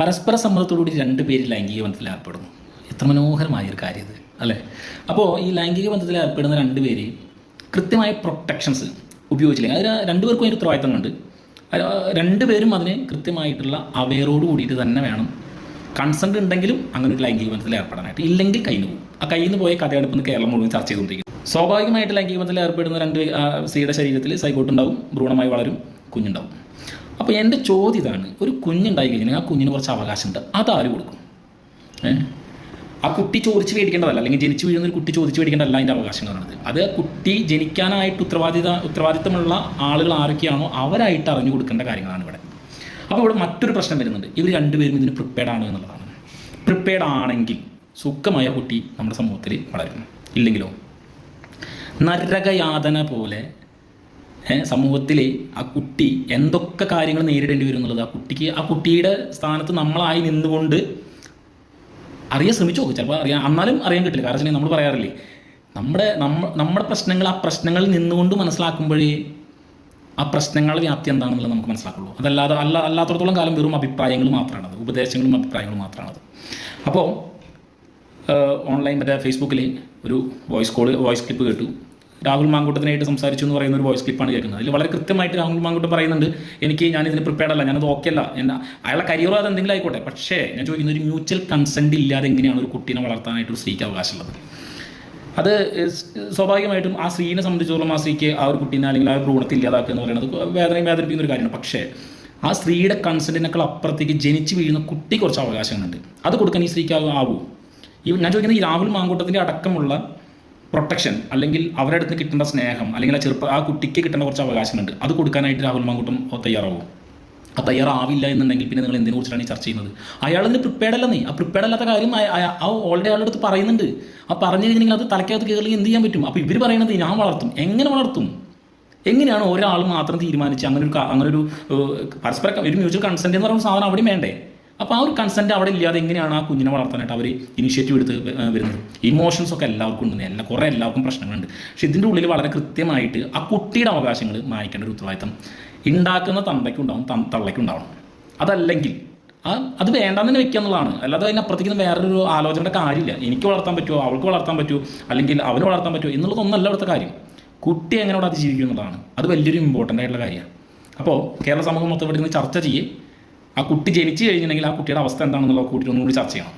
പരസ്പര സമ്മതത്തോടുകൂടി രണ്ട് പേര് ലൈംഗിക ബന്ധത്തിൽ ഏർപ്പെടുന്നു. എത്ര മനോഹരമായ ഒരു കാര്യം ഇത് അല്ലേ? അപ്പോൾ ഈ ലൈംഗിക ബന്ധത്തിൽ ഏർപ്പെടുന്ന രണ്ട് പേര് കൃത്യമായ പ്രൊട്ടക്ഷൻസ് ഉപയോഗിച്ചില്ല അതിന് അതിന് ഉത്തരവാദിത്തമുണ്ട് രണ്ട് പേരും അതിന് കൃത്യമായിട്ടുള്ള അവയറോട് കൂടിയിട്ട് തന്നെ വേണം. കൺസെന്റ് ഉണ്ടെങ്കിലും അങ്ങനെ ഒരു ലൈംഗിക ബന്ധത്തിൽ ഏർപ്പെടാനായിട്ട്. ഇല്ലെങ്കിൽ കയ്യിൽ പോകും. ആ കയ്യിൽ നിന്ന് പോയ കഥയാണ് കേരളം മുഴുവൻ ചർച്ച ചെയ്തുകൊണ്ടിരിക്കുന്നത് സ്വാഭാവികമായിട്ട് ലൈംഗിക ബന്ധത്തിൽ ഏർപ്പെടുന്ന രണ്ട് സ്ത്രീയുടെ ശരീരത്തിൽ സൈക്കോട്ടുണ്ടാവും ഭ്രൂണമായി വളരും കുഞ്ഞുണ്ടാവും. അപ്പോൾ എന്റെ ചോദ്യം ഇതാണ്. ഒരു കുഞ്ഞുണ്ടായി കഴിഞ്ഞാൽ ആ കുഞ്ഞിന് കുറച്ച് അവകാശമുണ്ട്. അതാര് കൊടുക്കും? ആ കുട്ടി ചോദിച്ച് മേടിക്കേണ്ടതല്ല. അല്ലെങ്കിൽ ജനിച്ചു വീഴുന്ന ഒരു കുട്ടി ചോദിച്ച് മേടിക്കേണ്ടതല്ല അതിന്റെ അവകാശം പറയുന്നത്. അത് കുട്ടി ജനിക്കാനായിട്ട് ഉത്തരവാദിത ഉത്തരവാദിത്തമുള്ള ആളുകൾ ആരൊക്കെയാണോ അവരായിട്ട് അറിഞ്ഞു കൊടുക്കേണ്ട കാര്യങ്ങളാണ് ഇവിടെ. അപ്പോൾ ഇവിടെ മറ്റൊരു പ്രശ്നം വരുന്നുണ്ട്. ഇവർ രണ്ടുപേരും ഇതിന് പ്രിപ്പയർഡ് ആണ് എന്നുള്ളതാണ്. പ്രിപ്പയർഡ് ആണെങ്കിൽ സുഖമായ കുട്ടി നമ്മുടെ സമൂഹത്തിൽ വളരും. ഇല്ലെങ്കിലോ? നരകയാതന പോലെ സമൂഹത്തിൽ ആ കുട്ടി എന്തൊക്കെ കാര്യങ്ങൾ നേരിടേണ്ടി വരും എന്നുള്ളത് ആ കുട്ടിക്ക് ആ കുട്ടിയുടെ സ്ഥാനത്ത് നമ്മളായി നിന്നുകൊണ്ട് അറിയാൻ ശ്രമിച്ചു നോക്കും. ചിലപ്പോൾ അറിയാൻ എന്നാലും അറിയാൻ കിട്ടില്ല. കാരണം വെച്ചാൽ നമ്മൾ പറയാറില്ലേ നമ്മുടെ നമ്മ നമ്മുടെ പ്രശ്നങ്ങൾ ആ പ്രശ്നങ്ങളിൽ നിന്നുകൊണ്ട് മനസ്സിലാക്കുമ്പോഴേ ആ പ്രശ്നങ്ങളുടെ വ്യാപ്തി എന്താണെന്നുള്ളത് നമുക്ക് മനസ്സിലാക്കുള്ളൂ. അതല്ലാതെ അല്ല അല്ലാത്തടത്തോളം കാലം വെറും അഭിപ്രായങ്ങൾ മാത്രമാണത് ഉപദേശങ്ങളും അഭിപ്രായങ്ങളും മാത്രമാണത് അപ്പോൾ ഓൺലൈൻ മറ്റേ ഫേസ്ബുക്കിൽ ഒരു വോയിസ് കോൾ വോയിസ് ക്ലിപ്പ് കേട്ടു. രാഹുൽ മാങ്കൂട്ടത്തിനായിട്ട് സംസാരിച്ചു എന്ന് പറയുന്ന ഒരു വോയിസ് ക്ലിപ്പാണ് കേൾക്കുന്നത്. അതിൽ വളരെ കൃത്യമായിട്ട് രാഹുൽ മാങ്കൂട്ടം പറയുന്നുണ്ട് എനിക്ക് ഞാൻ ഇതിന് പ്രിപ്പയർഡ് അല്ല ഞാനത് ഓക്കെ അല്ല എന്നാ അയാളെ കരിയറോ അത് എന്തെങ്കിലും ആയിക്കോട്ടെ പക്ഷേ ഞാൻ ചോദിക്കുന്ന ഒരു മ്യൂച്വൽ കൺസെന്റ് ഇല്ലാതെ എങ്ങനെയാണ് ഒരു കുട്ടീനെ വളർത്താനായിട്ട് ഒരു സ്ത്രീക്ക് അവകാശമുള്ളത്? അത് സ്വാഭാവികമായിട്ടും ആ സ്ത്രീനെ സംബന്ധിച്ചോളം ആ സ്ത്രീക്ക് ആ ഒരു കുട്ടീനെ അല്ലെങ്കിൽ ആ ഒരു ഭ്രൂണത്തെ ഇല്ലാതാക്കുക എന്ന് പറയുന്നത് വേദനയും വേദനിപ്പിക്കുന്ന ഒരു കാര്യമാണ്. പക്ഷേ ആ സ്ത്രീയുടെ കൺസെന്റിനേക്കാൾ അപ്പുറത്തേക്ക് ജനിച്ച് വീഴുന്ന കുട്ടി കുറച്ച് അവകാശങ്ങളുണ്ട്. അത് കൊടുക്കാൻ ഈ സ്ത്രീക്ക് ആവൂ. ഈ ഞാൻ ചോദിക്കുന്നത് ഈ രാഹുൽ മാങ്കൂട്ടത്തിന്റെ അടക്കമുള്ള പ്രൊട്ടക്ഷൻ അല്ലെങ്കിൽ അവരുടെ അടുത്ത് കിട്ടേണ്ട സ്നേഹം അല്ലെങ്കിൽ ആ ചെറുപ്പ ആ കുട്ടിക്ക് കിട്ടേണ്ട കുറച്ച് അവകാശമുണ്ട് അത് കൊടുക്കാനായിട്ട് രാഹുൽ മാങ്കൂട്ടം തയ്യാറാവും. ആ തയ്യാറാവില്ല എന്നുണ്ടെങ്കിൽ പിന്നെ നിങ്ങൾ എന്തിനെ കുറിച്ചിട്ടാണ് ചർച്ച ചെയ്യുന്നത്? അയാളിന്ന് പ്രിപ്പയർഡ് അല്ല നീ. ആ പ്രിപ്പയർഡ് അല്ലാത്ത കാര്യം ആ ഓൾറെഡി അയാളുടെ അടുത്ത് പറയുന്നുണ്ട്. ആ പറഞ്ഞു കഴിഞ്ഞാൽ അത് തലക്കകത്ത് കയറി എന്ത് ചെയ്യാൻ പറ്റും? അപ്പോൾ ഇവർ പറയുന്നത് ഞാൻ വളർത്തും. എങ്ങനെ വളർത്തും? എങ്ങനെയാണ് ഒരാൾ മാത്രം തീരുമാനിച്ച് അങ്ങനെ ഒരു അങ്ങനെ ഒരു പരസ്പരം ഒരു മ്യൂച്വൽ കൺസെന്റ് എന്ന് പറയുന്ന സാധനം അവിടെയും വേണ്ടേ? അപ്പോൾ ആ ഒരു കൺസെന്റ് അവിടെ ഇല്ലാതെ എങ്ങനെയാണ് ആ കുഞ്ഞിനെ വളർത്താനായിട്ട് അവർ ഇനിഷ്യേറ്റീവ് എടുത്ത് വരുന്നത്? ഇമോഷൻസ് ഒക്കെ എല്ലാവർക്കും ഉണ്ട്. എല്ലാ കുറേ എല്ലാവർക്കും പ്രശ്നങ്ങളുണ്ട്. പക്ഷെ ഇതിന്റെ ഉള്ളിൽ വളരെ കൃത്യമായിട്ട് ആ കുട്ടിയുടെ അവകാശങ്ങൾ മാനിക്കേണ്ട ഒരു ഉത്തരവാദിത്തം ഉണ്ടാക്കുന്ന തന്തയ്ക്കുണ്ടാവും തം- തള്ളയ്ക്കും ഉണ്ടാവണം അതല്ലെങ്കിൽ അത് വേണ്ടാന്ന് തന്നെ വെക്കുക എന്നുള്ളതാണ്. അല്ലാതെ അതിനപ്പുറത്തേക്ക് വേറൊരു ആലോചനയുടെ കാര്യമില്ല. എനിക്ക് വളർത്താൻ പറ്റുമോ? അവൾക്ക് വളർത്താൻ പറ്റുമോ? അല്ലെങ്കിൽ അവന് വളർത്താൻ പറ്റുമോ? എന്നുള്ളതൊന്നല്ല അവിടുത്തെ കാര്യം. കുട്ടി എങ്ങനെ അവിടെ അതിജീവിക്കും എന്നുള്ളതാണ്. അത് വലിയൊരു ഇമ്പോർട്ടന്റ് ആയിട്ടുള്ള കാര്യമാണ്. അപ്പോൾ കേരള സമൂഹം മൊത്തം ഇവിടെ നിന്ന് ചർച്ച ചെയ്യേ. ആ കുട്ടി ജനിച്ചു കഴിഞ്ഞിട്ടുണ്ടെങ്കിൽ ആ കുട്ടിയുടെ അവസ്ഥ എന്താണെന്നുള്ള കൂട്ടിയിട്ടൊന്നുകൂടി ചർച്ച ചെയ്യണം.